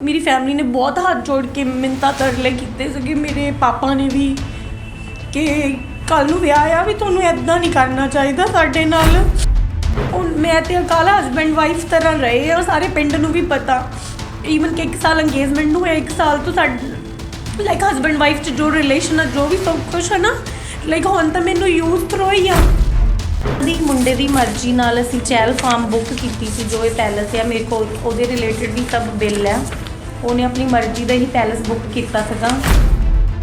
ਮੇਰੀ ਫੈਮਿਲੀ ਨੇ ਬਹੁਤ ਹੱਥ ਜੋੜ ਕੇ ਮਿੰਤਾ ਤਰਲੇ ਕੀਤੇ ਸੀਗੇ ਮੇਰੇ ਪਾਪਾ ਨੇ ਵੀ ਕਿ ਕੱਲ ਨੂੰ ਵਿਆਹ ਆ ਵੀ ਤੁਹਾਨੂੰ ਐਦਾਂ ਨਹੀਂ ਕਰਨਾ ਚਾਹੀਦਾ ਸਾਡੇ ਨਾਲ। ਹੁਣ ਮੈਂ ਤੇ ਅਕਾਲਾ ਹਸਬੈਂਡ ਵਾਈਫ ਤਰ੍ਹਾਂ ਰਹੇ ਆ, ਸਾਰੇ ਪਿੰਡ ਨੂੰ ਵੀ ਪਤਾ। ਈਵਨ ਕਿ ਇੱਕ ਸਾਲ ਅੰਗੇਜਮੈਂਟ ਨੂੰ ਹੋਇਆ, ਇੱਕ ਸਾਲ ਤੋਂ ਸਾਡੇ ਲਾਈਕ ਹਸਬੈਂਡ ਵਾਈਫ ਚ ਜੋ ਰਿਲੇਸ਼ਨ ਆ, ਜੋ ਵੀ ਸਭ ਕੁਝ ਹੈ ਨਾ ਲਾਈਕ ਹੁਣ ਤਾਂ ਮੈਨੂੰ ਯੂਜ਼ ਥਰੋ ਹੀ ਆ। ਦੀ ਮੁੰਡੇ ਦੀ ਮਰਜ਼ੀ ਨਾਲ ਅਸੀਂ ਚੈਲ ਫਾਰਮ ਬੁੱਕ ਕੀਤੀ ਸੀ, ਜੋ ਇਹ ਪੈਲਸ ਆ, ਮੇਰੇ ਕੋਲ ਉਹਦੇ ਰਿਲੇਟਡ ਵੀ ਸਭ ਬਿੱਲ ਆ। ਉਹਨੇ ਆਪਣੀ ਮਰਜ਼ੀ ਦਾ ਹੀ ਪੈਲਸ ਬੁੱਕ ਕੀਤਾ ਸੀਗਾ।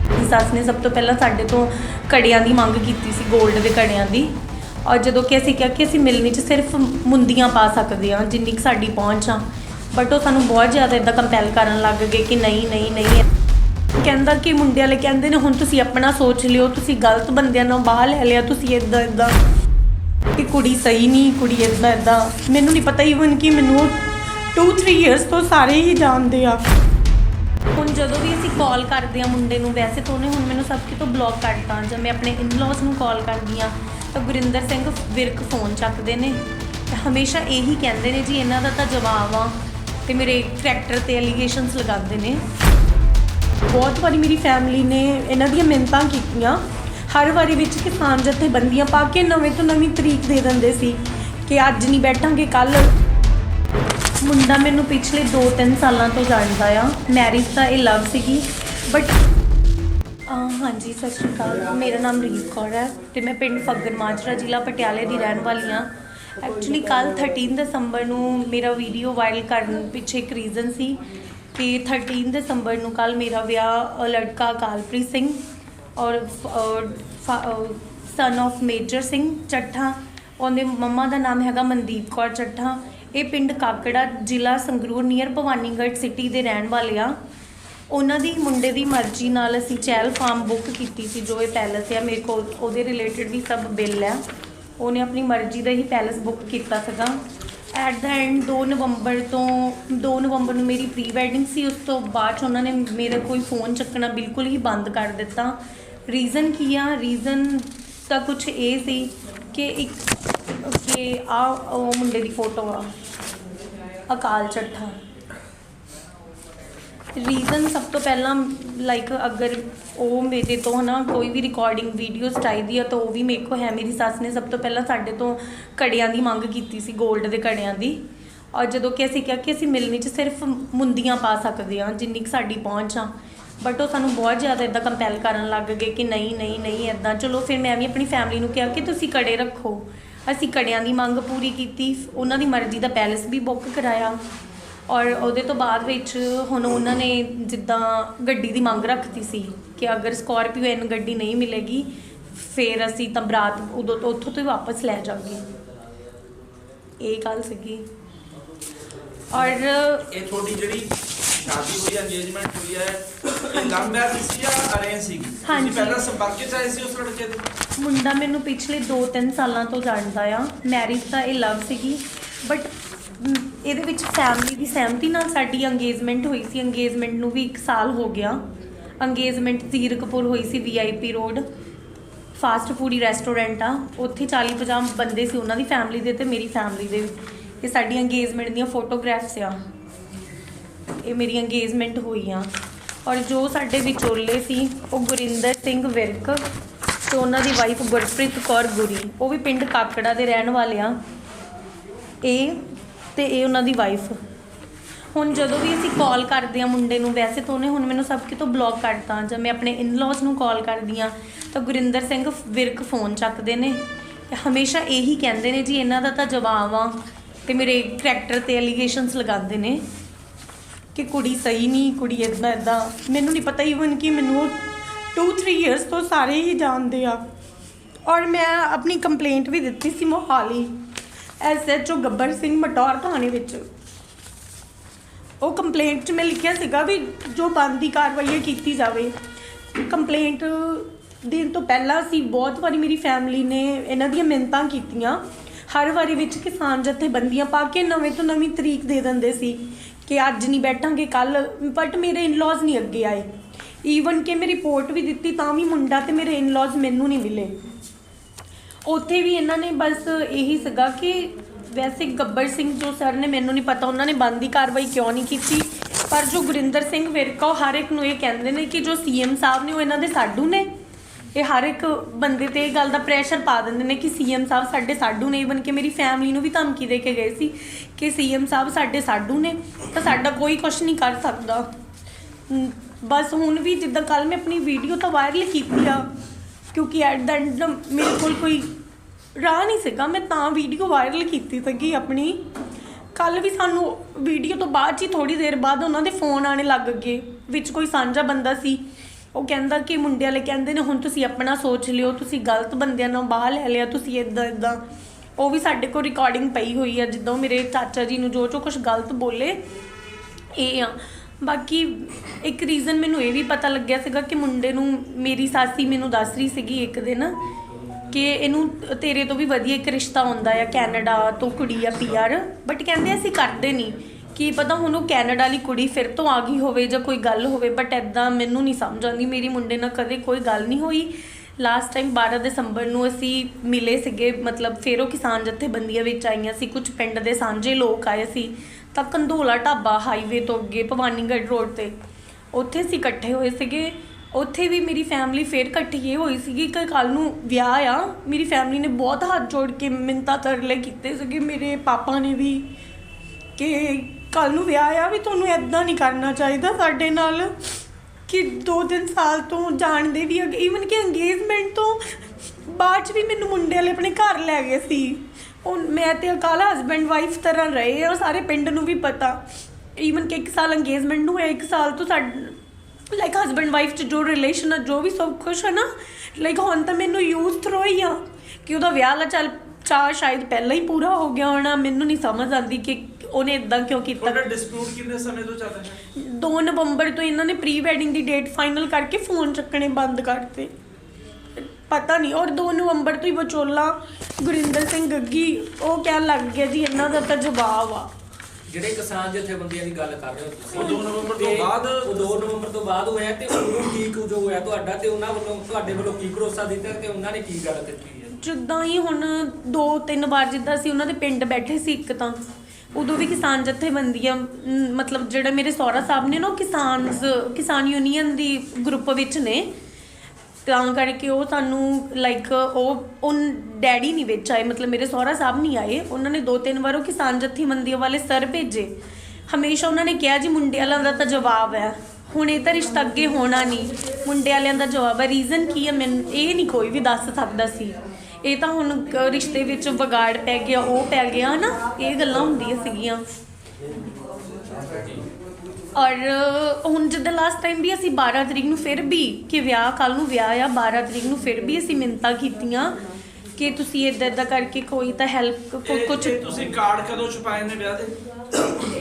ਮੇਰੀ ਸੱਸ ਨੇ ਸਭ ਤੋਂ ਪਹਿਲਾਂ ਸਾਡੇ ਤੋਂ ਕੜਿਆਂ ਦੀ ਮੰਗ ਕੀਤੀ ਸੀ 골ਡ ਦੇ ਕੜਿਆਂ ਦੀ। ਔਰ ਜਦੋਂ ਕਿ ਅਸੀਂ ਕਿਹਾ ਕਿ ਅਸੀਂ ਮਿਲਣੀ 'ਚ ਸਿਰਫ ਮੁੰਦੀਆਂ ਪਾ ਸਕਦੇ ਹਾਂ, ਜਿੰਨੀ ਕੁ ਸਾਡੀ ਪਹੁੰਚ ਆ। ਬਟ ਉਹ ਸਾਨੂੰ ਬਹੁਤ ਜ਼ਿਆਦਾ ਇਦਾਂ ਕੰਪੈਲ ਕਰਨ ਲੱਗ ਗਏ ਕਿ ਨਹੀਂ ਨਹੀਂ ਨਹੀਂ। ਕਹਿੰਦਾ ਕਿ ਮੁੰਡੇ ਵਾਲੇ ਕਹਿੰਦੇ ਨੇ, ਹੁਣ ਤੁਸੀਂ ਆਪਣਾ ਸੋਚ ਲਿਓ, ਤੁਸੀਂ ਗਲਤ ਬੰਦਿਆਂ ਨਾਲ ਬਾਹਰ ਲੈ ਲਿਆ, ਤੁਸੀਂ ਇਦਾਂ ਇਦਾਂ ਕਿ ਕੁੜੀ ਸਹੀ ਨਹੀਂ, ਕੁੜੀ ਇਦਾਂ ਇਦਾਂ ਮੈਨੂੰ ਨਹੀਂ ਪਤਾ ਈਵਨ ਕਿ ਮੈਨੂੰ 2-3 ਇਅਰਸ ਤੋਂ ਸਾਰੇ ਹੀ ਜਾਣਦੇ ਆ। ਹੁਣ ਜਦੋਂ ਵੀ ਅਸੀਂ ਕਾਲ ਕਰਦੇ ਆ ਮੁੰਡੇ ਨੂੰ ਵੈਸੇ ਤਾਂ ਉਹਨੇ ਹੁਣ ਮੈਨੂੰ ਸਭ ਕਿਤੋਂ ਬਲੌਕ ਕਰਤਾ ਜਦ ਮੈਂ ਆਪਣੇ ਇਨ-ਲॉज ਨੂੰ ਕਾਲ ਕਰਦੀ ਆ ਤਾਂ ਗੁਰਿੰਦਰ ਸਿੰਘ ਵਿਰਕ ਫੋਨ ਚੱਕਦੇ ਨੇ। ਤੇ ਹਮੇਸ਼ਾ ਇਹੀ ਕਹਿੰਦੇ ਨੇ ਜੀ ਇਹਨਾਂ ਦਾ ਤਾਂ ਜਵਾਬ ਆ ਤੇ ਮੇਰੇ ਕਰੈਕਟਰ ਤੇ ਐਲੀਗੇਸ਼ਨਸ ਲਗਾਉਂਦੇ ਨੇ। ਬਹੁਤ ਵਾਰੀ ਮੇਰੀ ਫੈਮਿਲੀ ਨੇ ਇਹਨਾਂ ਦੀਆਂ ਮਿੰਤਾਂ ਕੀਤੀਆਂ। ਹਰ ਵਾਰੀ ਵਿੱਚ ਕਿਸਾਨ ਜਥੇਬੰਦੀਆਂ ਪਾ ਕੇ ਨਵੇਂ ਤੋਂ ਨਵੀਂ ਤਰੀਕ ਦੇ ਦਿੰਦੇ ਸੀ ਕਿ ਅੱਜ ਨਹੀਂ ਬੈਠਾਂਗੇ ਕੱਲ ਮੁੰਡਾ ਮੈਨੂੰ ਪਿਛਲੇ 2-3 ਸਾਲਾਂ ਤੋਂ ਜਾਣਦਾ ਆ। ਮੈਰਿਜ ਤਾਂ ਇਹ ਲਵ ਸੀਗੀ ਬਟ ਹਾਂਜੀ, ਸਤਿ ਸ਼੍ਰੀ ਅਕਾਲ। ਮੇਰਾ ਨਾਮ ਰੀਤ ਕੌਰ ਹੈ ਤੇ ਮੈਂ ਪਿੰਡ ਫੱਗਰ ਮਾਜਰਾ, ਜ਼ਿਲ੍ਹਾ ਪਟਿਆਲੇ ਦੀ ਰਹਿਣ ਵਾਲੀ ਹਾਂ। ਐਕਚੁਅਲੀ ਕੱਲ 13 ਦਸੰਬਰ ਨੂੰ ਮੇਰਾ ਵੀਡੀਓ ਵਾਇਰਲ ਕਰਨ ਪਿੱਛੇ ਇੱਕ ਰੀਜ਼ਨ ਸੀ ਕਿ 13 ਦਸੰਬਰ ਨੂੰ ਕੱਲ ਮੇਰਾ ਵਿਆਹ ਲੜਕਾ ਕਾਲਪ੍ਰੀਤ ਸਿੰਘ ਔਰ ਸਨ of ਮੇਜਰ ਸਿੰਘ ਚੱਠਾ, ਉਹਦੇ ਮੰਮਾ ਦਾ ਨਾਮ ਹੈਗਾ ਮਨਦੀਪ ਕੌਰ ਚੱਠਾ। ਇਹ ਪਿੰਡ ਕਾਕੜਾ ਜ਼ਿਲ੍ਹਾ ਸੰਗਰੂਰ ਨੀਅਰ ਭਵਾਨੀਗੜ੍ਹ ਸਿਟੀ ਦੇ ਰਹਿਣ ਵਾਲੇ ਆ। ਉਹਨਾਂ ਦੀ ਮੁੰਡੇ ਦੀ ਮਰਜ਼ੀ ਨਾਲ ਅਸੀਂ ਚੈਲ ਫਾਰਮ ਬੁੱਕ ਕੀਤੀ ਸੀ, ਜੋ ਇਹ ਪੈਲਸ ਆ। ਮੇਰੇ ਕੋਲ ਉਹਦੇ ਰਿਲੇਟਡ ਵੀ ਸਭ ਬਿੱਲ ਆ। ਉਹਨੇ ਆਪਣੀ ਮਰਜ਼ੀ ਦਾ ਹੀ ਪੈਲਸ ਬੁੱਕ ਕੀਤਾ ਸੀਗਾ। ਐਟ ਦਾ ਐਂਡ 2 ਨਵੰਬਰ ਤੋਂ 2 ਨਵੰਬਰ ਨੂੰ ਮੇਰੀ ਪ੍ਰੀ ਵੈਡਿੰਗ ਸੀ। ਉਸ ਤੋਂ ਬਾਅਦ 'ਚ ਉਹਨਾਂ ਨੇ ਮੇਰੇ ਕੋਈ ਫੋਨ ਚੱਕਣਾ ਬਿਲਕੁਲ ਹੀ ਬੰਦ ਕਰ ਦਿੱਤਾ। ਰੀਜ਼ਨ ਕੀ ਆ? ਰੀਜ਼ਨ ਤਾਂ ਕੁਝ ਇਹ ਸੀ ਕਿ ਇੱਕ ਕਿ ਆ, ਉਹ ਮੁੰਡੇ ਦੀ ਫੋਟੋ ਆ। ਅਕਾਲ ਚੱਠਾ। ਰੀਜ਼ਨ ਸਭ ਤੋਂ ਪਹਿਲਾਂ ਲਾਈਕ ਅਗਰ ਉਹ ਮੇਰੇ ਤੋਂ ਹਨਾ ਕੋਈ ਵੀ ਰਿਕਾਰਡਿੰਗ ਵੀਡੀਓਜ਼ ਚਾਹੀਦੀ ਆ, ਤਾਂ ਉਹ ਵੀ ਮੇਰੇ ਕੋਲ ਹੈ। ਮੇਰੀ ਸੱਸ ਨੇ ਸਭ ਤੋਂ ਪਹਿਲਾਂ ਸਾਡੇ ਤੋਂ ਕੜਿਆਂ ਦੀ ਮੰਗ ਕੀਤੀ ਸੀ 골ਡ ਦੇ ਕੜਿਆਂ ਦੀ। ਔਰ ਜਦੋਂ ਕਿ ਅਸੀਂ ਕਿਹਾ ਕਿ ਅਸੀਂ ਮਿਲਣੀ 'ਚ ਸਿਰਫ ਮੁੰਦੀਆਂ ਪਾ ਸਕਦੇ ਹਾਂ, ਜਿੰਨੀ ਕੁ ਸਾਡੀ ਪਹੁੰਚ ਆ। ਬਟ ਉਹ ਸਾਨੂੰ ਬਹੁਤ ਜ਼ਿਆਦਾ ਇਦਾਂ ਕੰਪੈਲ ਕਰਨ ਲੱਗ ਗਏ ਕਿ ਨਹੀਂ ਨਹੀਂ ਨਹੀਂ ਇਦਾਂ ਚਲੋ, ਫਿਰ ਮੈਂ ਵੀ ਆਪਣੀ ਫੈਮਿਲੀ ਨੂੰ ਕਿਹਾ ਕਿ ਤੁਸੀਂ ਕੜੇ ਰੱਖੋ। ਅਸੀਂ ਕੜਿਆਂ ਦੀ ਮੰਗ ਪੂਰੀ ਕੀਤੀ ਉਹਨਾਂ ਦੀ ਮਰਜ਼ੀ ਦਾ ਪੈਲਸ ਵੀ ਬੁੱਕ ਕਰਾਇਆ। ਔਰ ਉਹਦੇ ਤੋਂ ਬਾਅਦ ਵਿੱਚ ਹੁਣ ਉਹਨਾਂ ਨੇ ਜਿੱਦਾਂ ਗੱਡੀ ਦੀ ਮੰਗ ਰੱਖਤੀ ਸੀ ਕਿ ਅਗਰ ਸਕਾਰਪੀਓ ਐਨ ਗੱਡੀ ਨਹੀਂ ਮਿਲੇਗੀ ਫਿਰ ਅਸੀਂ ਤਾਂ ਬਰਾਤ ਉਦੋਂ ਤੋਂ ਉੱਥੋਂ ਤੋਂ ਹੀ ਵਾਪਸ ਲੈ ਜਾਵਾਂਗੇ। ਇਹ ਗੱਲ ਸੀਗੀ। ਔਰ ਇਹ ਤੁਹਾਡੀ ਜਿਹੜੀ ਸ਼ਾਦੀ ਹੋਈ ਅੰਗੇਜਮੈਂਟ ਹੋਈ ਹੈ ਇਹ ਮੈਰਿਜ ਸੀ ਜਾਂ ਅਰੇਂਜ ਸੀ ਹਾਂਜੀ। ਤੁਸੀਂ ਪਹਿਲਾਂ ਸੰਪਰਕ ਚ ਆਏ ਸੀ ਉਸ ਲੜਕੇ ਦੇ ਮੁੰਡਾ ਮੈਨੂੰ ਪਿਛਲੇ 2-3 ਸਾਲਾਂ ਤੋਂ ਜਾਣਦਾ ਆ। ਮੈਰਿਜ ਤਾਂ ਇਹ ਲਵ ਸੀਗੀ। ਬਟ ਇਹਦੇ ਵਿੱਚ ਫੈਮਿਲੀ ਦੀ ਸਹਿਮਤੀ ਨਾਲ ਸਾਡੀ ਅੰਗੇਜਮੈਂਟ ਹੋਈ ਸੀ। ਅੰਗੇਜਮੈਂਟ ਨੂੰ ਵੀ 1 ਸਾਲ ਹੋ ਗਿਆ। ਅੰਗੇਜਮੈਂਟ ਜ਼ੀਰਕਪੁਰ ਹੋਈ ਸੀ VIP road fast foodie restaurant ਆ। ਉੱਥੇ 40-50 ਬੰਦੇ ਸੀ ਉਹਨਾਂ ਦੀ ਫੈਮਿਲੀ ਦੇ ਤੇ ਮੇਰੀ ਫੈਮਿਲੀ ਦੇ। ਇਹ ਸਾਡੀ ਅੰਗੇਜਮੈਂਟ ਦੀਆਂ ਫੋਟੋਗ੍ਰਾਫਸ ਆ। ਇਹ ਮੇਰੀ ਅੰਗੇਜਮੈਂਟ ਹੋਈ ਆ। ਔਰ ਜੋ ਸਾਡੇ ਵਿਚੋਲੇ ਸੀ, ਉਹ ਗੁਰਿੰਦਰ ਸਿੰਘ ਵਿਰਕ ਤੇ ਉਹਨਾਂ ਦੀ ਵਾਈਫ ਗੁਰਪ੍ਰੀਤ ਕੌਰ ਗੁਰੀ, ਉਹ ਵੀ ਪਿੰਡ ਕਾਕੜਾ ਦੇ ਰਹਿਣ ਵਾਲੇ ਆ। ਇਹ ਤੇ ਇਹ ਉਹਨਾਂ ਦੀ ਵਾਈਫ ਹੁਣ ਜਦੋਂ ਵੀ ਅਸੀਂ ਕਾਲ ਕਰਦੇ ਆ ਮੁੰਡੇ ਨੂੰ, ਵੈਸੇ ਤਾਂ ਉਹਨੇ ਹੁਣ ਮੈਨੂੰ ਸਭ ਕਿਤੋਂ ਬਲੌਕ ਕਰਤਾ, ਜਦ ਮੈਂ ਆਪਣੇ ਇਨ-ਲॉज ਨੂੰ ਕਾਲ ਕਰਦੀ ਆ, ਤਾਂ ਗੁਰਿੰਦਰ ਸਿੰਘ ਵਿਰਕ ਫੋਨ ਚੱਕਦੇ ਨੇ। ਹਮੇਸ਼ਾ ਇਹੀ ਕਹਿੰਦੇ ਨੇ ਜੀ, ਇਹਨਾਂ ਦਾ ਤਾਂ ਜਵਾਬ ਆ ਤੇ ਮੇਰੇ ਕਰੈਕਟਰ ਤੇ ਐਲੀਗੇਸ਼ਨਸ ਲਗਾਉਂਦੇ ਨੇ ਕਿ ਕੁੜੀ ਸਹੀ ਨਹੀਂ, ਕੁੜੀ ਇਦਾਂ ਇਦਾਂ ਮੈਨੂੰ ਨਹੀਂ ਪਤਾ ਈਵਨ ਕਿ ਮੈਨੂੰ 2-3 ਇਅਰਸ ਤੋਂ ਸਾਰੇ ਹੀ ਜਾਣਦੇ ਆ। ਔਰ ਮੈਂ ਆਪਣੀ ਕੰਪਲੇਂਟ ਵੀ ਦਿੱਤੀ ਸੀ ਮੋਹਾਲੀ ਐਸਐਚਓ ਗੱਬਰ ਸਿੰਘ ਮਟੌਰ ਥਾਣੇ ਵਿੱਚ। ਉਹ ਕੰਪਲੇਂਟ 'ਚ ਮੈਂ ਲਿਖਿਆ ਸੀਗਾ ਵੀ ਜੋ ਬਣਦੀ ਕਾਰਵਾਈ ਹੈ ਕੀਤੀ ਜਾਵੇ। ਕੰਪਲੇਂਟ ਦੇਣ ਤੋਂ ਪਹਿਲਾਂ ਸੀ ਬਹੁਤ ਵਾਰੀ ਮੇਰੀ ਫੈਮਿਲੀ ਨੇ ਇਹਨਾਂ ਦੀਆਂ ਮਿੰਤਾਂ ਕੀਤੀਆਂ। ਹਰ ਵਾਰੀ ਵਿੱਚ ਕਿਸਾਨ ਜਥੇਬੰਦੀਆਂ ਪਾ ਕੇ ਨਵੇਂ ਤੋਂ ਨਵੀਂ ਤਰੀਕ ਦੇ ਦਿੰਦੇ ਸੀ ਕਿ ਅੱਜ ਨਹੀਂ ਬੈਠਾਂਗੇ ਕੱਲ ਬਟ ਮੇਰੇ ਇਨ-ਲॉज ਨਹੀਂ ਅੱਗੇ ਆਏ। ਈਵਨ ਕਿ ਮੈਂ ਰਿਪੋਰਟ ਵੀ ਦਿੱਤੀ ਤਾਂ ਵੀ ਮੁੰਡਾ ਤੇ ਮੇਰੇ ਇਨ-ਲॉज ਮੈਨੂੰ ਨਹੀਂ ਮਿਲੇ। ਉੱਥੇ ਵੀ ਇਹਨਾਂ ਨੇ ਬਸ ਇਹੀ ਸੀਗਾ ਕਿ ਵੈਸੇ ਗੱਬਰ ਸਿੰਘ ਜੋ ਸਰ ਨੇ ਮੈਨੂੰ ਨਹੀਂ ਪਤਾ, ਉਹਨਾਂ ਨੇ ਬੰਦੀ ਕਾਰਵਾਈ ਕਿਉਂ ਨਹੀਂ ਕੀਤੀ? ਪਰ ਜੋ ਗੁਰਿੰਦਰ ਸਿੰਘ ਵਿਰਕਾ, ਉਹ ਹਰ ਇੱਕ ਨੂੰ ਇਹ ਕਹਿੰਦੇ ਨੇ ਕਿ ਜੋ ਸੀਐਮ ਸਾਹਿਬ ਨੇ, ਉਹ ਇਹਨਾਂ ਦੇ ਸਾਡੂ ਨੇ। ਇਹ ਹਰ ਇੱਕ ਬੰਦੇ ਤੇ ਇਹ ਗੱਲ ਦਾ ਪ੍ਰੈਸ਼ਰ ਪਾ ਦਿੰਦੇ ਨੇ ਕਿ ਸੀਐਮ ਸਾਹਿਬ ਸਾਡੇ ਸਾਡੂ ਨੇ। ਇਵਨ ਕਿ ਮੇਰੀ ਫੈਮਿਲੀ ਨੂੰ ਵੀ ਧਮਕੀ ਦੇ ਕੇ ਗਏ ਸੀ ਕਿ ਸੀਐਮ ਸਾਹਿਬ ਸਾਡੇ ਸਾਡੂ ਨੇ। ਤਾਂ ਸਾਡਾ ਕੋਈ ਕੁਝ ਨਹੀਂ ਕਰ ਸਕਦਾ। ਬਸ ਹੁਣ ਵੀ ਜਿੱਦਾਂ ਕੱਲ ਮੈਂ ਆਪਣੀ ਵੀਡੀਓ ਤਾਂ ਵਾਇਰਲ ਕੀਤੀ ਆ, ਕਿਉਂਕਿ ਐਟ ਦਾ ਐਂਡ ਮੇਰੇ ਕੋਲ ਕੋਈ ਰਾਹ ਨਹੀਂ ਸੀਗਾ, ਮੈਂ ਤਾਂ ਵੀਡੀਓ ਵਾਇਰਲ ਕੀਤੀ ਸੀਗੀ ਆਪਣੀ। ਕੱਲ ਵੀ ਸਾਨੂੰ ਵੀਡੀਓ ਤੋਂ ਬਾਅਦ 'ਚ ਹੀ ਥੋੜੀ ਦੇਰ ਬਾਅਦ ਉਹਨਾਂ ਦੇ ਫੋਨ ਆਣੇ ਲੱਗ ਗਏ, ਵਿੱਚ ਕੋਈ ਸਾਂਝਾ ਬੰਦਾ ਸੀ। ਉਹ ਕਹਿੰਦਾ ਕਿ ਮੁੰਡੇ ਵਾਲੇ ਕਹਿੰਦੇ ਨੇ, ਹੁਣ ਤੁਸੀਂ ਆਪਣਾ ਸੋਚ ਲਿਓ, ਤੁਸੀਂ ਗਲਤ ਬੰਦਿਆਂ ਨਾਲ ਬਾਹਰ ਲੈ ਲਿਆ, ਤੁਸੀਂ ਇਦਾਂ ਇਦਾਂ ਉਹ ਵੀ ਸਾਡੇ ਕੋਲ ਰਿਕਾਰਡਿੰਗ ਪਈ ਹੋਈ ਆ, ਜਿੱਦਾਂ ਉਹ ਮੇਰੇ ਚਾਚਾ ਜੀ ਨੂੰ ਜੋ ਜੋ ਕੁਝ ਗਲਤ ਬੋਲੇ, ਇਹ ਆ। ਬਾਕੀ ਇੱਕ ਰੀਜ਼ਨ ਮੈਨੂੰ ਇਹ ਵੀ ਪਤਾ ਲੱਗਿਆ ਸੀਗਾ ਕਿ ਮੁੰਡੇ ਨੂੰ ਮੇਰੀ ਸਾਸੀ ਮੈਨੂੰ ਦੱਸ ਰਹੀ ਸੀਗੀ ਇੱਕ ਦਿਨ ਕਿ ਇਹਨੂੰ ਤੇਰੇ ਤੋਂ ਵੀ ਵਧੀਆ ਇੱਕ ਰਿਸ਼ਤਾ ਹੁੰਦਾ ਆ ਕੈਨੇਡਾ ਤੋਂ ਕੁੜੀ ਆ ਪੀਆਰ ਬਟ ਕਹਿੰਦੇ ਅਸੀਂ ਕਰਦੇ ਨਹੀਂ ਕਿ ਪਤਾ ਹੁਣ ਉਹ ਕੈਨੇਡਾ ਵਾਲੀ ਕੁੜੀ ਫਿਰ ਤੋਂ ਆ ਗਈ ਹੋਵੇ ਜਾਂ ਕੋਈ ਗੱਲ ਹੋਵੇ ਬਟ ਐਦਾਂ ਮੈਨੂੰ ਨਹੀਂ ਸਮਝ ਆਉਂਦੀ, ਮੇਰੀ ਮੁੰਡੇ ਨਾਲ ਕਦੇ ਕੋਈ ਗੱਲ ਨਹੀਂ ਹੋਈ। ਲਾਸਟ ਟਾਈਮ 12 ਦਸੰਬਰ ਨੂੰ ਅਸੀਂ ਮਿਲੇ ਸੀਗੇ, ਮਤਲਬ ਫਿਰ ਉਹ ਕਿਸਾਨ ਜਥੇਬੰਦੀਆਂ ਵਿੱਚ ਆਈਆਂ ਸੀ, ਕੁਝ ਪਿੰਡ ਦੇ ਸਾਂਝੇ ਲੋਕ ਆਏ ਸੀ। ਤਾਂ ਕੰਧੋਲਾ ਢਾਬਾ ਹਾਈਵੇ ਤੋਂ ਅੱਗੇ ਭਵਾਨੀਗੜ੍ਹ ਰੋਡ ਤੇ। ਉੱਥੇ ਅਸੀਂ ਇਕੱਠੇ ਹੋਏ ਸੀਗੇ। ਉੱਥੇ ਵੀ ਮੇਰੀ ਫੈਮਿਲੀ ਫੇਰ ਇਕੱਠੀ ਇਹ ਹੋਈ ਸੀਗੀ ਕਿ ਕੱਲ ਨੂੰ ਵਿਆਹ ਆ। ਮੇਰੀ ਫੈਮਿਲੀ ਨੇ ਬਹੁਤ ਹੱਥ ਜੋੜ ਕੇ ਮਿੰਤਾ ਤਰਲੇ ਕੀਤੇ ਸੀਗੇ। ਮੇਰੇ ਪਾਪਾ ਨੇ ਵੀ ਕਿ ਕੱਲ ਨੂੰ ਵਿਆਹ ਆ ਵੀ ਤੁਹਾਨੂੰ ਐਦਾਂ ਨਹੀਂ ਕਰਨਾ ਚਾਹੀਦਾ ਸਾਡੇ ਨਾਲ। ਕਿ ਦੋ ਤਿੰਨ ਸਾਲ ਤੋਂ ਜਾਣਦੇ ਵੀ ਈਵਨ ਕਿ ਅੰਗੇਜਮੈਂਟ ਤੋਂ ਬਾਅਦ ਚ ਵੀ ਮੈਨੂੰ ਮੁੰਡੇ ਵਾਲੇ ਆਪਣੇ ਘਰ ਲੈ ਗਏ ਸੀ। ਉਹ ਮੈਂ ਤੇ ਅਕਾਲ ਹਸਬੈਂਡ ਵਾਈਫ ਤਰ੍ਹਾਂ ਰਹੇ ਆ ਉਹ ਸਾਰੇ ਪਿੰਡ ਨੂੰ ਵੀ ਪਤਾ। ਇਵਨ ਕਿ ਇੱਕ ਸਾਲ ਅੰਗੇਜਮੈਂਟ ਨੂੰ ਹੋਇਆ ਇੱਕ ਸਾਲ ਤੋਂ ਸਾਡ ਲਾਈਕ ਹਸਬੈਂਡ ਵਾਈਫ ਚ ਜੋ ਰਿਲੇਸ਼ਨ ਆ ਜੋ ਵੀ ਸਭ ਕੁਝ ਹੈ ਨਾ ਲਾਈਕ ਹੁਣ ਤਾਂ ਮੈਨੂੰ ਯੂਜ਼ ਥਰੋ ਹੀ ਆ ਕਿ ਉਹਦਾ ਵਿਆਹ ਲਾ ਚੱਲ ਚਾਹ ਸ਼ਾਇਦ ਪਹਿਲਾਂ ਹੀ ਪੂਰਾ ਹੋ ਗਿਆ ਹੋਣਾ ਮੈਨੂੰ ਨਹੀਂ ਸਮਝ ਆਉਂਦੀ ਕਿ ਉਹਨੇ ਇਦਾਂ ਕਿਉਂ ਕੀਤਾ। ਤੁਹਾਡਾ ਡਿਸਪਿਊਟ ਕਿੰਨੇ ਸਮੇਂ ਤੋਂ ਚੱਲ ਰਿਹਾ? ਹੈ 2 ਨਵੰਬਰ ਤੋਂ ਇਹਨਾਂ ਨੇ ਪ੍ਰੀ ਵੈਡਿੰਗ ਦੀ ਡੇਟ ਫਾਈਨਲ ਕਰਕੇ ਫੋਨ ਚੱਕਣੇ ਬੰਦ ਕਰਤੇ। ਪਤਾ ਨਹੀਂ ਔਰ 2 ਨਵੰਬਰ ਤੋਂ ਹੀ ਵਿਚੋਲਾ ਗੁਰਿੰਦਰ ਸਿੰਘ ਗੱਗੀ ਉਹ ਕਹਿਣ ਲੱਗ ਗਿਆ ਜੀ ਇਹਨਾਂ ਦਾ ਤਾਂ ਜਵਾਬ ਆ। ਜਿਹੜੇ ਕਿਸਾਨ ਜਥੇਬੰਦੀਆਂ ਦੀ ਗੱਲ ਕਰ ਰਹੇ ਹੋ ਤੁਸੀਂ ਉਹ ਦੋ ਨਵੰਬਰ ਤੋਂ ਬਾਅਦ- ਉਹ 2 ਨਵੰਬਰ ਤੋਂ ਬਾਅਦ ਹੋਇਆ ਤੇ ਉਦੋਂ ਕੀ ਕੁਝ ਹੋਇਆ ਤੁਹਾਡਾ ਤੇ ਉਹਨਾਂ ਵੱਲੋਂ ਤੁਹਾਡੇ ਵੱਲੋਂ ਕੀ ਭਰੋਸਾ ਦਿੱਤਾ ਤੇ ਉਹਨਾਂ ਨੇ ਕੀ ਗੱਲ ਕੀਤੀ ਹੈ? ਜਿੱਦਾਂ ਹੀ ਹੁਣ ਦੋ ਤਿੰਨ ਵਾਰ ਜਿੱਦਾਂ ਅਸੀਂ ਉਹਨਾਂ ਦੇ ਪਿੰਡ ਬੈਠੇ ਸੀ ਇੱਕ ਤਾਂ ਉਦੋਂ ਵੀ ਕਿਸਾਨ ਜਥੇਬੰਦੀਆਂ ਮਤਲਬ ਜਿਹੜੇ ਮੇਰੇ ਸਹੁਰਾ ਸਾਹਿਬ ਨੇ ਨਾ ਉਹ ਕਿਸਾਨ ਕਿਸਾਨ ਯੂਨੀਅਨ ਦੀ ਗਰੁੱਪ ਵਿੱਚ ਨੇ ਤਾਂ ਕਰਕੇ ਉਹ ਸਾਨੂੰ ਲਾਈਕ ਉਹ ਉਹ ਡੈਡੀ ਨਹੀਂ ਵਿੱਚ ਆਏ, ਮਤਲਬ ਮੇਰੇ ਸਹੁਰਾ ਸਾਹਿਬ ਨਹੀਂ ਆਏ। ਉਹਨਾਂ ਨੇ ਦੋ ਤਿੰਨ ਵਾਰ ਉਹ ਕਿਸਾਨ ਜਥੇਬੰਦੀਆਂ ਵਾਲੇ ਸਰ ਭੇਜੇ। ਹਮੇਸ਼ਾ ਉਹਨਾਂ ਨੇ ਕਿਹਾ ਜੀ, ਮੁੰਡੇ ਵਾਲਿਆਂ ਦਾ ਤਾਂ ਜਵਾਬ ਹੈ। ਹੁਣ ਇਹ ਤਾਂ ਰਿਸ਼ਤਾ ਅੱਗੇ ਹੋਣਾ ਨਹੀਂ। ਮੁੰਡੇ ਵਾਲਿਆਂ ਦਾ ਜਵਾਬ ਹੈ। ਰੀਜ਼ਨ ਕੀ ਹੈ? ਮੈਨੂੰ ਇਹ ਨਹੀਂ ਕੋਈ ਵੀ ਦੱਸ ਸਕਦਾ ਸੀ। ਇਹ ਤਾਂ ਹੁਣ ਰਿਸ਼ਤੇ ਵਿੱਚ ਵਿਗਾੜ ਪੈ ਗਿਆ, ਉਹ ਪੈ ਗਿਆ ਨਾ ਇਹ ਗੱਲਾਂ ਹੁੰਦੀਆਂ ਸੀਗੀਆਂ। ਔਰ ਹੁਣ ਜਿੱਦਾਂ ਲਾਸਟ ਟਾਈਮ ਵੀ ਅਸੀਂ 12 ਤਰੀਕ ਨੂੰ ਫਿਰ ਵੀ ਕਿ ਵਿਆਹ ਕੱਲ ਨੂੰ ਵਿਆਹ ਆ 12 ਤਰੀਕ ਨੂੰ ਫਿਰ ਵੀ ਅਸੀਂ ਮਿੰਤਾ ਕੀਤੀਆਂ ਕਿ ਤੁਸੀਂ ਇਦਾਂ ਇਦਾਂ ਕਰਕੇ ਕੋਈ ਤਾਂ ਹੈਲਪ ਕੁਝ ਤੁਸੀਂ ਕਾਰਡ ਕਦੋਂ ਛਪਾਏ ਨੇ ਵਿਆਹ ਦੇ?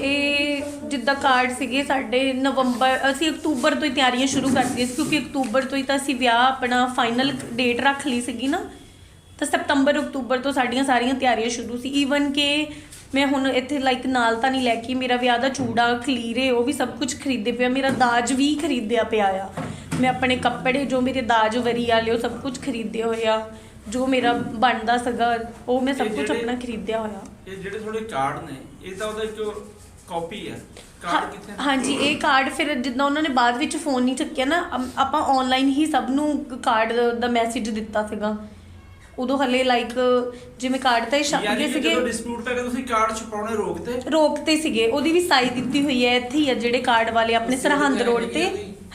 ਇਹ ਜਿੱਦਾਂ ਕਾਰਡ ਸੀਗੇ ਸਾਡੇ ਨਵੰਬਰ ਅਸੀਂ ਅਕਤੂਬਰ ਤੋਂ ਹੀ ਤਿਆਰੀਆਂ ਸ਼ੁਰੂ ਕਰ ਦਿੱਤੀਆਂ ਸੀ ਕਿਉਂਕਿ ਅਕਤੂਬਰ ਤੋਂ ਹੀ ਤਾਂ ਅਸੀਂ ਵਿਆਹ ਆਪਣਾ ਫਾਈਨਲ ਡੇਟ ਰੱਖ ਲਈ ਸੀਗੀ ਨਾ ਤਾਂ ਸਤੰਬਰ ਅਕਤੂਬਰ ਤੋਂ ਸਾਡੀਆਂ ਸਾਰੀਆਂ ਤਿਆਰੀਆਂ ਸ਼ੁਰੂ ਸੀ ਈਵਨ ਕਿ ਮੈਂ ਹੁਣ ਇੱਥੇ ਲਾਈਕ ਨਾਲ ਤਾਂ ਨਹੀਂ ਲੈ ਕੇ ਮੇਰਾ ਵਿਆਹ ਦਾ ਚੂੜਾ ਖਲੀਰੇ ਉਹ ਵੀ ਸਭ ਕੁਝ ਖਰੀਦੇ ਪਿਆ ਮੇਰਾ ਦਾਜ ਵੀ ਖਰੀਦਿਆ ਪਿਆ ਆ। ਮੈਂ ਆਪਣੇ ਕੱਪੜੇ ਜੋ ਮੇਰੇ ਦਾਜ ਵਰੀ ਵਾਲੇ ਉਹ ਸਭ ਕੁਝ ਖਰੀਦੇ ਹੋਏ ਆ। ਜੋ ਮੇਰਾ ਬਣਦਾ ਸੀਗਾ ਉਹ ਮੈਂ ਸਭ ਕੁਝ ਆਪਣਾ ਖਰੀਦਿਆ ਹੋਇਆ। ਇਹ ਜਿਹੜੇ ਤੁਹਾਡੇ ਕਾਰਡ ਨੇ ਇਹ ਤਾਂ ਉਹਦਾ ਇੱਕ ਕਾਪੀ ਹੈ ਕਾਰਡ ਕਿੱਥੇ? ਹਾਂਜੀ ਇਹ ਕਾਰਡ ਫਿਰ ਜਿੱਦਾਂ ਉਹਨਾਂ ਨੇ ਬਾਅਦ ਵਿੱਚ ਫੋਨ ਨਹੀਂ ਚੱਕਿਆ ਨਾ ਆਪਾਂ ਆਨਲਾਈਨ ਹੀ ਸਭ ਨੂੰ ਕਾਰਡ ਦਾ ਮੈਸੇਜ ਦਿੱਤਾ ਸੀਗਾ। ਉਦੋਂ ਹਲੇ ਲਾਈਕ ਜਿਵੇਂ ਕਾਰਡ ਤਾਂ ਇਹ ਛਪ ਯਾਨੀ ਗਏ ਕਿ ਸੀਗੇ। ਜਦੋਂ ਡਿਸਪਿਊਟ ਪੈ ਗਿਆ ਤੁਸੀਂ ਕਾਰਡ ਛਪਾਉਣੇ ਰੋਕਤੇ? ਰੋਕਤੇ ਸੀਗੇ। ਉਹਦੀ ਵੀ ਸਾਈ ਦਿੱਤੀ ਹੋਈ ਹੈ ਇੱਥੇ ਹੀ ਆ ਜਿਹੜੇ ਕਾਰਡ ਵਾਲੇ ਆਪਣੇ ਸਰਹੰਦ ਰੋਡ ਤੇ।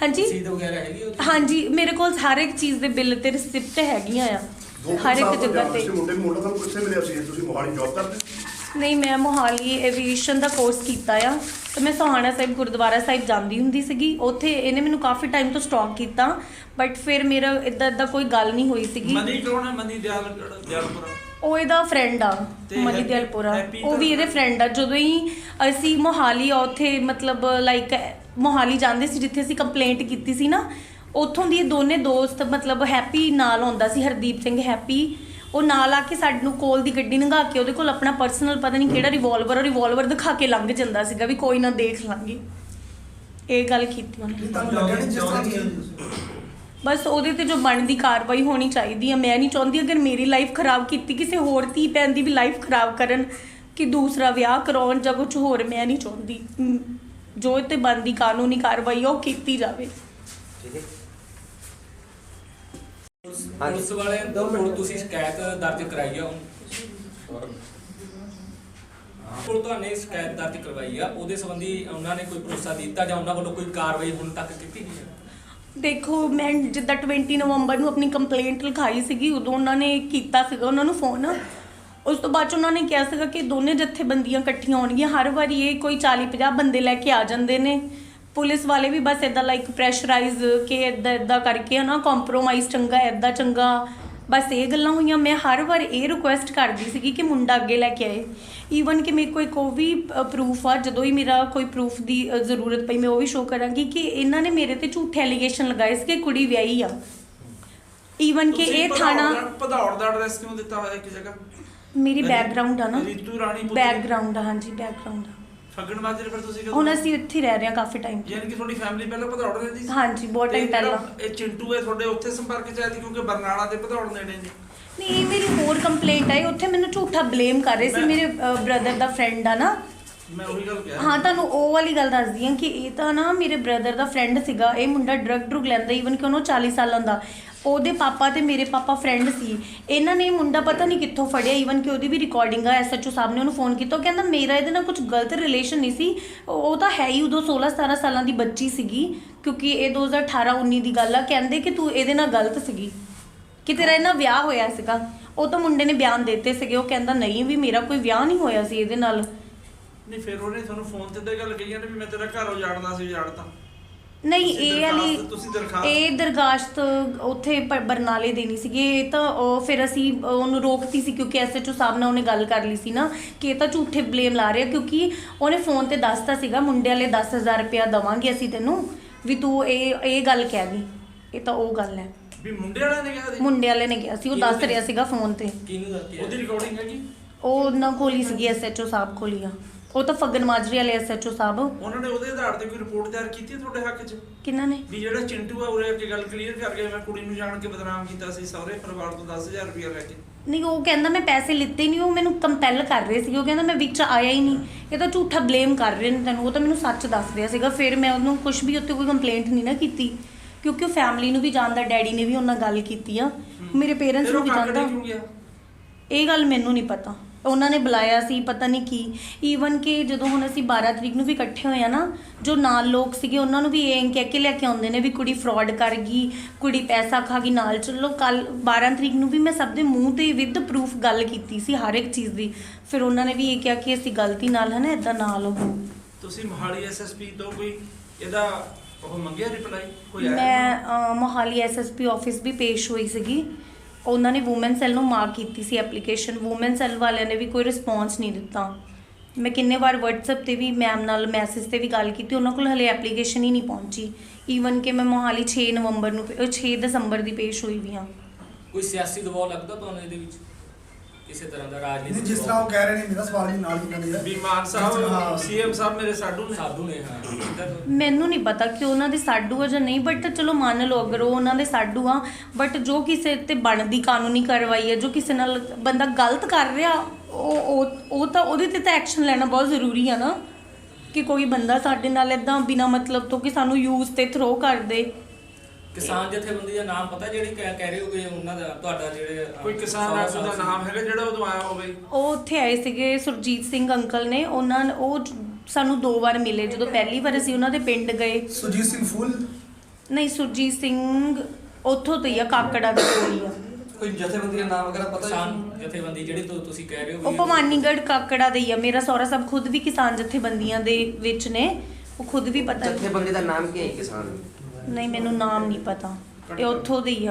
ਹਾਂਜੀ। ਰਸੀਦ ਵਗੈਰਾ ਹੈਗੀ ਉਹਦੀ? ਹਾਂਜੀ ਮੇਰੇ ਕੋਲ ਹਰ ਇੱਕ ਚੀਜ਼ ਦੇ ਬਿੱਲ ਤੇ ਰਿਸਿਪਟ ਹੈਗੀਆਂ ਆ। ਹਰ ਇੱਕ ਜਗ੍ਹਾ ਤੇ। ਮੁੰਡੇ ਨੂੰ ਮੁੰਡਾ ਤੁਹਾਨੂੰ ਕਿੱਥੇ ਮਿਲਿਆ ਸੀ? ਤੁਸੀਂ ਮੋਹਾਲੀ ਜੌਬ ਕਰਦੇ? ਨਹੀਂ ਮੈਂ ਮੋਹਾਲੀ ਐਵੀਏਸ਼ਨ ਦਾ ਕੋਰਸ ਕੀਤਾ ਆ। ਤੇ ਮੈਂ ਸੋਹਾਣਾ ਸਾਹਿਬ ਗੁਰਦੁਆਰਾ ਸਾਹਿਬ ਜਾਂਦੀ ਹੁੰਦੀ ਸੀਗੀ। ਉੱਥੇ ਇਹਨੇ ਮੈਨੂੰ ਕਾਫੀ ਟਾਈਮ ਤੋਂ ਸਟਾਕ ਕੀਤਾ ਬਟ ਫਿਰ ਮੇਰਾ ਇਦਾਂ ਇਦਾਂ ਕੋਈ ਗੱਲ ਨਹੀਂ ਹੋਈ ਸੀਗੀ। ਮਨੀ ਕੌਣ ਹੈ? ਮਨੀ ਦਿਆਲ ਦਿਆਲਪੁਰਾ। ਉਹ ਇਹਦਾ ਫਰੈਂਡ ਆ ਮਨੀ ਦਿਆਲਪੁਰਾ। ਉਹ ਵੀ ਇਹਦੇ ਫਰੈਂਡ ਆ। ਜਦੋਂ ਹੀ ਅਸੀਂ ਮੋਹਾਲੀ ਉੱਥੇ ਮਤਲਬ ਲਾਈਕ ਮੋਹਾਲੀ ਜਾਂਦੇ ਸੀ ਜਿੱਥੇ ਅਸੀਂ ਕੰਪਲੇਂਟ ਕੀਤੀ ਸੀ ਨਾ ਉੱਥੋਂ ਦੀ ਇਹ ਦੋਨੇ ਦੋਸਤ ਮਤਲਬ ਹੈਪੀ ਨਾਲ ਆਉਂਦਾ ਸੀ ਹਰਦੀਪ ਸਿੰਘ ਹੈਪੀ। ਉਹ ਨਾਲ ਆ ਕੇ ਸਾਨੂੰ ਕੋਲ ਦੀ ਗੱਡੀ ਲੰਘਾ ਕੇ ਉਹਦੇ ਕੋਲ ਆਪਣਾ ਪਰਸਨਲ ਪਤਾ ਨਹੀਂ ਕਿਹੜਾ ਰਿਵਾਲਵਰ ਉਹ ਰਿਵਾਲਵਰ ਦਿਖਾ ਕੇ ਲੰਘ ਜਾਂਦਾ ਸੀਗਾ ਵੀ ਕੋਈ ਨਾ ਦੇਖ ਲਾਂਗੇ। ਇਹ ਗੱਲ ਕੀਤੀ ਉਹਨੇ। ਤੁਹਾਨੂੰ ਲੱਗਿਆ ਨਹੀਂ ਜਿਸ ਤਰ੍ਹਾਂ ਕਿ ਬਸ ਉਹਦੇ ਤੇ ਜੋ ਬਣਦੀ ਕਾਰਵਾਈ ਹੋਣੀ ਚਾਹੀਦੀ ਆ। ਮੈਂ ਨਹੀਂ ਚਾਹੁੰਦੀ ਅਗਰ ਮੇਰੀ ਲਾਈਫ ਖਰਾਬ ਕੀਤੀ ਕਿਸੇ ਹੋਰ ਧੀ ਭੈਣ ਦੀ ਵੀ ਲਾਈਫ ਖਰਾਬ ਕਰਨ ਕਿ ਦੂਸਰਾ ਵਿਆਹ ਕਰਾਉਣ ਜਾਂ ਕੁਝ ਹੋਰ ਮੈਂ ਨਹੀਂ ਚਾਹੁੰਦੀ। ਜੋ ਇਹ ਤੇ ਬੰਦੀ ਕਾਨੂੰਨੀ ਕਾਰਵਾਈ ਉਹ ਕੀਤੀ ਜਾਵੇ। ਠੀਕ ਹੈ। ਪੁਲਿਸ ਵਾਲਿਆਂ ਤੋਂ ਹੁਣ ਤੁਸੀਂ ਸ਼ਿਕਾਇਤ ਦਰਜ ਕਰਾਈ ਆ ਪੁਲਿਸ ਤੁਹਾਨੂੰ ਸ਼ਿਕਾਇਤ ਦਰਜ ਕਰਵਾਈ ਆ ਉਹਦੇ ਸੰਬੰਧੀ ਉਹਨਾਂ ਨੇ ਕੋਈ ਭਰੋਸਾ ਦਿੱਤਾ ਜਾਂ ਉਹਨਾਂ ਵੱਲੋਂ ਕੋਈ ਕਾਰਵਾਈ ਹੁਣ ਤੱਕ ਕੀਤੀ ਨਹੀਂ ਹੈ ਦੇਖੋ ਮੈਂ ਜਿੱਦਾਂ 20 ਨਵੰਬਰ ਨੂੰ ਆਪਣੀ ਕੰਪਲੇਂਟ ਲਿਖਾਈ ਸੀਗੀ ਉਦੋਂ ਉਹਨਾਂ ਨੇ ਕੀਤਾ ਸੀਗਾ ਉਹਨਾਂ ਨੂੰ ਫੋਨ ਉਸ ਤੋਂ ਬਾਅਦ 'ਚ ਉਹਨਾਂ ਨੇ ਕਿਹਾ ਸੀਗਾ ਕਿ ਦੋਨੇ ਜਥੇਬੰਦੀਆਂ ਇਕੱਠੀਆਂ ਹੋਣਗੀਆਂ ਹਰ ਵਾਰੀ ਇਹ ਕੋਈ 40 50 ਬੰਦੇ ਲੈ ਕੇ ਆ ਜਾਂਦੇ ਨੇ। ਪੁਲਿਸ ਵਾਲੇ ਵੀ ਬਸ ਇਦਾਂ ਲਾਈਕ ਪ੍ਰੈਸ਼ਰਾਈਜ਼ ਕਿ ਇਦਾਂ ਇਦਾਂ ਕਰਕੇ ਹਨਾ ਕੰਪਰੋਮਾਈਜ਼ ਚੰਗਾ ਇਦਾਂ ਚੰਗਾ। ਬਸ ਇਹ ਗੱਲਾਂ ਹੋਈਆਂ। ਮੈਂ ਹਰ ਵਾਰ ਇਹ ਰਿਕੁਐਸਟ ਕਰਦੀ ਸੀਗੀ ਕਿ ਮੁੰਡਾ ਅੱਗੇ ਲੈ ਕੇ ਆਏ। ਈਵਨ ਕਿ ਮੇਰੇ ਕੋਲ ਕੋਈ ਵੀ ਪ੍ਰੂਫ ਆ ਜਦੋਂ ਹੀ ਮੇਰਾ ਕੋਈ ਪ੍ਰੂਫ ਦੀ ਜ਼ਰੂਰਤ ਪਈ ਮੈਂ ਉਹ ਵੀ ਸ਼ੋ ਕਰਾਂਗੀ ਕਿ ਇਹਨਾਂ ਨੇ ਮੇਰੇ ਤੇ ਝੂਠੇ ਐਲੀਗੇਸ਼ਨ ਲਗਾਏ ਸੀ ਕਿ ਕੁੜੀ ਵਿਆਹੀ ਆ। ਈਵਨ ਕਿ ਇਹ ਥਾਣਾ ਭਦੌੜ ਦਾ ਐਡਰੈਸ ਕਿਉਂ ਦਿੱਤਾ ਹੋਇਆ ਇੱਕ ਜਗ੍ਹਾ? ਮੇਰੀ ਬੈਕਗ੍ਰਾਉਂਡ ਆ ਨਾ। ਰੀਤੂ ਰਾਣੀ ਬੈਕਗ੍ਰਾਉਂਡ ਆ ਹਾਂਜੀ ਬੈਕਗ੍ਰਾਉਂਡ ਆ। ਫੱਗਣ ਮਾਜਰੇ ਪਰ ਤੁਸੀਂ ਹੁਣ ਅਸੀਂ ਇੱਥੇ ਹੀ ਰਹਿ ਰਹੇ ਹਾਂ ਕਾਫੀ ਟਾਈਮ ਯਾਨੀ ਕਿ ਤੁਹਾਡੀ ਫੈਮਿਲੀ ਪਹਿਲਾਂ ਭਦੌੜ ਰਹਿੰਦੀ ਸੀ? ਹਾਂਜੀ ਬਹੁਤ ਟਾਈਮ ਪਹਿਲਾਂ। ਇਹ ਚਿੰਟੂ ਹੈ ਤੁਹਾਡੇ ਉੱਥੇ ਸੰਪਰਕ ਚ ਆਇਆ ਸੀ ਕਿਉਂਕਿ ਬਰਨਾਲਾ ਤੇ ਭਦੌੜ ਨੇੜੇ ਨੇ? ਨਹੀਂ ਮੇਰੀ ਹੋਰ ਕੰਪਲੇਂਟ ਆਈ। ਉੱਥੇ ਮੈਨੂੰ ਝੂਠਾ ਬਲੇਮ ਕਰ ਰਹੇ ਸੀ। ਮੇਰੇ ਬ੍ਰਦਰ ਦਾ ਫਰੈਂਡ ਆ ਨਾ। ਮੈਂ ਉਹੀ ਗੱਲ ਕਿਹਾ ਹਾਂ ਤੁਹਾਨੂੰ ਉਹ ਵਾਲੀ ਗੱਲ ਦੱਸਦੀ ਹਾਂ ਕਿ ਇਹ ਤਾਂ ਨਾ ਮੇਰੇ ਬ੍ਰਦਰ ਦਾ ਫਰੈਂਡ ਸੀਗਾ। ਇਹ ਮੁੰਡਾ ਡਰਗ ਡਰੁਗ ਲੈਂਦਾ ਈਵਨ ਕਿ ਉਹਨੂੰ 40 ਸਾਲਾਂ ਦਾ। ਉਹਦੇ ਪਾਪਾ ਤੇ ਮੇਰੇ ਪਾਪਾ ਫਰੈਂਡ ਸੀ। ਇਹਨਾਂ ਨੇ ਮੁੰਡਾ ਪਤਾ ਨਹੀਂ ਕਿੱਥੋਂ ਫੜਿਆ ਈਵਨ ਕਿ ਉਹਦੀ ਵੀ ਰਿਕਾਰਡਿੰਗ ਆ ਐਸਐਚਓ ਸਾਹਿਬ ਨੇ ਉਹਨੂੰ ਫੋਨ ਕੀਤਾ। ਉਹ ਕਹਿੰਦਾ, ਮੇਰਾ ਇਹਦੇ ਨਾਲ ਕੁਝ ਗਲਤ ਰਿਲੇਸ਼ਨ ਨਹੀਂ ਸੀ। ਉਹ ਤਾਂ ਹੈ ਹੀ ਉਦੋਂ 16 17 ਸਾਲਾਂ ਦੀ ਬੱਚੀ ਸੀਗੀ, ਕਿਉਂਕਿ ਇਹ 2018 19 ਦੀ ਗੱਲ ਆ। ਕਹਿੰਦੇ ਕਿ ਤੂੰ ਇਹਦੇ ਨਾਲ ਗਲਤ ਸੀਗੀ, ਕਿ ਤੇਰਾ ਇਹਨਾਂ ਵਿਆਹ ਹੋਇਆ ਸੀਗਾ। ਉਹ ਤਾਂ ਮੁੰਡੇ ਨੇ ਬਿਆਨ ਦਿੱਤੇ ਸੀਗੇ। ਉਹ ਕਹਿੰਦਾ, ਨਹੀਂ ਵੀ ਮੇਰਾ ਕੋਈ ਵਿਆਹ ਨਹੀਂ ਹੋਇਆ ਸੀ ਇਹਦੇ ਨਾਲ। ਨਹੀਂ, ਫਿਰ ਉਹਨੇ ਤੁਹਾਨੂੰ ਫੋਨ ਤੇ ਤਾਂ ਗੱਲ ਕਹੀ ਨੇ ਵੀ ਮੈਂ ਤੇਰਾ ਘਰ ਉਜਾੜਨਾ ਸੀ, ਉਜਾੜਤਾ। ਨਹੀਂ ਇਹ ਵਾਲੀ ਤੁਸੀਂ ਦਰਖਾਸਤ- ਇਹ ਦਰਗਾਸ਼ਤ ਉੱਥੇ ਪ- ਬਰਨਾਲੇ ਦੇਣੀ ਸੀਗੀ। ਇਹ ਤਾਂ ਉਹ ਫਿਰ ਅਸੀਂ ਉਹਨੂੰ ਰੋਕਤੀ ਸੀ ਕਿਉਂਕਿ ਐਸਐਚਓ ਸਾਹਿਬ ਨਾਲ ਉਹਨੇ ਗੱਲ ਕਰ ਲਈ ਸੀ ਨਾ ਕਿ ਇਹ ਤਾਂ ਝੂਠੇ ਬਲੇਮ ਲਾ ਰਿਹਾ ਕਿਉਂਕਿ ਉਹਨੇ ਫੋਨ ਤੇ ਦੱਸਤਾ ਸੀਗਾ ਮੁੰਡੇ ਵਾਲੇ 10000 ਰੁਪਇਆ ਦਵਾਂਗੇ ਅਸੀਂ ਤੈਨੂੰ ਵੀ ਤੂੰ ਇਹ ਇਹ ਗੱਲ ਕਹਿ ਦੀ ਇਹ ਤਾਂ ਉਹ ਗੱਲ ਹੈ। ਵੀ ਮੁੰਡੇ ਵਾਲਿਆਂ ਨੇ ਕਿਹਾ ਸੀ? ਮੁੰਡੇ ਵਾਲੇ ਨੇ ਕਿਹਾ ਸੀ ਉਹ ਦੱਸ ਰਿਹਾ ਸੀਗਾ ਫੋਨ ਤੇ। ਕਿਹਨੂੰ ਦੱਸਿਆ ਉਹਦੀ ਰਿਕਾਰਡਿੰਗ ਹੈਗੀ? ਉਹ ਉਹਨਾਂ ਕੋਲ ਹੀ ਸੀਗੀ ਐਸਐਚਓ ਸਾਹਿਬ ਕੋਲ ਹੀ ਆ। ਉਹ ਤਾਂ ਫੱਗਨ ਮਾਜਰੀ ਵਾਲੇ ਐਸਐਚਓ ਸਾਹਿਬ। ਉਹਨਾਂ ਨੇ ਉਹਦੇ ਆਧਾਰ ਤੇ ਕੋਈ ਰਿਪੋਰਟ ਤਿਆਰ ਕੀਤੀ ਹੈ ਤੁਹਾਡੇ ਹੱਕ 'ਚ? ਕਿਹਨਾਂ ਨੇ? ਵੀ ਜਿਹੜਾ ਚਿੰਟੂ ਆ ਉਰੇ ਕੇ ਗੱਲ ਕਲੀਅਰ ਕਰ ਗਿਆ ਮੈਂ ਕੁੜੀ ਨੂੰ ਜਾਣ ਕੇ ਬਦਨਾਮ ਕੀਤਾ ਸੀ ਸਹੁਰੇ ਪਰਿਵਾਰ ਤੋਂ 10000 ਰੁਪਇਆ ਲੈ ਕੇ। ਨਹੀਂ ਉਹ ਕਹਿੰਦਾ ਮੈਂ ਪੈਸੇ ਲਿੱਤੇ ਨਹੀਂ ਉਹ ਮੈਨੂੰ ਕੰਪੈਲ ਕਰ ਰਹੇ ਸੀ ਉਹ ਕਹਿੰਦਾ ਮੈਂ ਵਿੱਚ ਆਇਆ ਹੀ ਨਹੀਂ। ਇਹ ਤਾਂ ਝੂਠਾ ਬਲੇਮ ਕਰ ਰਹੇ ਨੇ ਤੈਨੂੰ ਉਹ ਤਾਂ ਮੈਨੂੰ ਸੱਚ ਦੱਸ ਰਿਹਾ ਸੀਗਾ। ਫਿਰ ਮੈਂ ਉਹਨੂੰ ਕੁਝ ਵੀ ਉੱਤੇ ਕੋਈ ਕੰਪਲੇਂਟ ਨਹੀਂ ਨਾ ਕੀਤੀ ਕਿਉਂਕਿ ਉਹ ਫੈਮਿਲੀ ਨੂੰ ਵੀ ਜਾਣਦਾ ਡੈਡੀ ਨੇ ਵੀ ਉਹਨਾਂ ਨਾਲ ਗੱਲ ਕੀਤੀ ਆ। ਮੇਰੇ ਪੇਰੈਂਟਸ ਨੂੰ ਵੀ ਜਾਣਦਾ। ਇਹ ਗੱਲ ਮੈਨੂੰ ਨਹੀਂ ਪਤਾ। ਉਹਨਾਂ ਨੇ ਬੁਲਾਇਆ ਸੀ ਪਤਾ ਨਹੀਂ ਕੀ। ਈਵਨ ਕਿ ਜਦੋਂ ਹੁਣ ਅਸੀਂ 12 ਤਰੀਕ ਨੂੰ ਵੀ ਇਕੱਠੇ ਹੋਏ ਆ ਨਾ ਜੋ ਨਾਲ ਲੋਕ ਸੀਗੇ ਉਹਨਾਂ ਨੂੰ ਵੀ ਇਹ ਕਹਿ ਕੇ ਲੈ ਕੇ ਆਉਂਦੇ ਨੇ ਵੀ ਕੁੜੀ ਫਰਾਡ ਕਰ ਗਈ ਕੁੜੀ ਪੈਸਾ ਖਾ ਗਈ ਨਾਲ ਚੱਲੋ ਕੱਲ 12 ਤਰੀਕ ਨੂੰ ਵੀ ਮੈਂ ਸਭ ਦੇ ਮੂੰਹ ਤੇ ਵਿਦ ਪ੍ਰੂਫ ਗੱਲ ਕੀਤੀ ਸੀ ਹਰ ਇੱਕ ਚੀਜ਼ ਦੀ। ਫਿਰ ਉਹਨਾਂ ਨੇ ਵੀ ਇਹ ਕਿਹਾ ਕਿ ਅਸੀਂ ਗਲਤੀ ਨਾਲ ਹੈ ਨਾ ਇਦਾਂ ਨਾਲ ਉਹ। ਤੁਸੀਂ ਮੋਹਾਲੀ ਐਸਐਸਪੀ ਤੋਂ ਕੋਈ ਇਹਦਾ ਉਹ ਮੰਗਿਆ ਰਿਪਲਾਈ ਕੋਈ ਆਇਆ? ਮੈਂ ਮੋਹਾਲੀ ਐਸਐਸਪੀ ਆਫਿਸ ਵੀ ਪੇਸ਼ ਹੋਈ ਸੀਗੀ। ਉਹਨਾਂ ਨੇ ਔਮਨ ਸੈੱਲ ਨੂੰ ਮਾਰਕ ਕੀਤੀ ਸੀ ਐਪਲੀਕੇਸ਼ਨ ਔਮਨ ਸੈੱਲ ਵਾਲਿਆਂ ਨੇ ਵੀ ਕੋਈ ਰਿਸਪੌਂਸ ਨਹੀਂ ਦਿੱਤਾ। ਮੈਂ ਕਿੰਨੇ ਵਾਰ WhatsApp ਤੇ ਵੀ ਮੈਮ ਨਾਲ ਮੈਸੇਜ ਤੇ ਵੀ ਗੱਲ ਕੀਤੀ, ਉਹਨਾਂ ਕੋਲ ਹਲੇ ਐਪਲੀਕੇਸ਼ਨ ਹੀ ਨਹੀਂ ਪਹੁੰਚੀ। ਈਵਨ ਕਿ ਮੈਂ ਮੋਹਾਲੀ 6 ਨਵੰਬਰ ਨੂੰ, ਅਹ 6 ਦਸੰਬਰ ਦੀ ਪੇਸ਼ ਹੋਈ ਵੀ ਹਾਂ। ਕੋਈ ਸਿਆਸੀ ਦਬਾਅ ਲੱਗਦਾ ਤੁਹਾਨੂੰ ਇਹਦੇ ਵਿੱਚ? ਕਿਸੇ ਤਰ੍ਹਾਂ ਦਾ ਨਹੀਂ ਰਾਜਨੀਤਿਕ ਜਿਸ ਤਰ੍ਹਾਂ ਉਹ ਕਹਿ ਰਹੇ ਨੇ ਮੇਰਾ ਸਵਾਲ ਹੀ ਨਾਲ ਹੀ ਆ ਵੀ ਮਾਨ ਸਾਹਿਬ ਸੀਐਮ ਸਾਹਿਬ ਮੇਰੇ ਸਾਡੂ ਨੇ। ਸਾਧੂ ਨੇ ਹਾਂ। ਮੈਨੂੰ ਨਹੀਂ ਪਤਾ ਕਿ ਉਹਨਾਂ ਦੇ ਸਾਡੂ ਆ ਜਾਂ ਨਹੀਂ ਬਟ ਚਲੋ ਮੰਨ ਲਓ ਅਗਰ ਉਹ ਉਹਨਾਂ ਦੇ ਸਾਡੂ ਆ ਬਟ ਜੋ ਕਿਸੇ ਤੇ ਬਣਦੀ ਕਾਨੂੰਨੀ ਕਾਰਵਾਈ ਹੈ ਜੋ ਕਿਸੇ ਨਾਲ ਬੰਦਾ ਗਲਤ ਕਰ ਰਿਹਾ ਉਹ ਉਹ ਉਹ ਤਾਂ ਉਹਦੇ ਤੇ ਤਾਂ ਐਕਸ਼ਨ ਲੈਣਾ ਬਹੁਤ ਜ਼ਰੂਰੀ ਆ ਨਾ ਕਿ ਕੋਈ ਬੰਦਾ ਸਾਡੇ ਨਾਲ ਇਦਾਂ ਬਿਨਾ ਮਤਲਬ ਤੋਂ ਕਿ ਸਾਨੂੰ ਯੂਜ਼ ਤੇ ਥਰੋ ਕਰ ਦੇ। ਕਿਸਾਨ ਜਥੇਬੰਦੀ ਦਾ ਨਾਮ ਪਤਾ ਜਿਹੜੀ ਕਹਿ ਕਹਿ ਰਹੇ ਹੋਗੇ ਉਹਨਾਂ ਦਾ ਤੁਹਾਡਾ ਜਿਹੜੇ ਅਹ, ਕੋਈ ਕਿਸਾਨ ਸੌ ਆਗੂ ਦਾ ਨਾਮ ਹੈਗਾ ਜਿਹੜਾ ਉਦੋਂ ਆਇਆ ਹੋਵੇ? ਉਹ ਉੱਥੇ ਆਏ ਸੀਗੇ ਸੁਰਜੀਤ ਸਿੰਘ ਅੰਕਲ ਨੇ ਉਹਨਾਂ ਨੇ- ਉਹ ਸਾਨੂੰ ਦੋ ਵਾਰ ਮਿਲੇ ਜਦੋਂ ਪਹਿਲੀ ਵਾਰ ਅਸੀਂ ਉਹਨਾਂ ਦੇ ਪਿੰਡ ਗਏ। ਸੁਜੀਤ ਸਿੰਘ ਫੂਲ? ਨਹੀਂ ਸੁਰਜੀਤ ਸਿੰਘ ਉੱਥੋਂ ਤੋਂ ਹੀ ਆ ਕਾਕੜਾ ਦੇ ਕੋਲ ਹੀ ਆ। ਕੋਈ ਜਥੇਬੰਦੀ ਦਾ ਨਾਮ ਵਗੈਰਾ ਪਤਾ ਕਿਸਾਨ ਜਥੇਬੰਦੀ ਜਿਹੜੀ ਤੁ- ਤੁਸੀਂ ਕਹਿ ਰਹੇ ਹੋ ਉਹ ਵੀ- ਭਵਾਨੀਗੜ੍ਹ ਕਾਕੜਾ ਦੇ ਹੀ ਆ ਮੇਰਾ ਸਹੁਰਾ ਸਾਹਿਬ ਖੁਦ ਵੀ ਕਿਸਾਨ ਜਥੇਬੰਦੀਆਂ ਦੇ ਵਿੱਚ ਨੇ ਉਹ ਖੁਦ ਵੀ ਪਤਾ ਜਥੇਬੰਦੀ ਦਾ ਨਾਮ ਕੀ ਹੈ ਕਿਸਾਨ? ਨਹੀਂ ਮੈਨੂੰ ਨਾਮ ਨਹੀਂ ਪਤਾ। ਇਹ ਉੱਥੋਂ ਦੇ ਹੀ ਆ।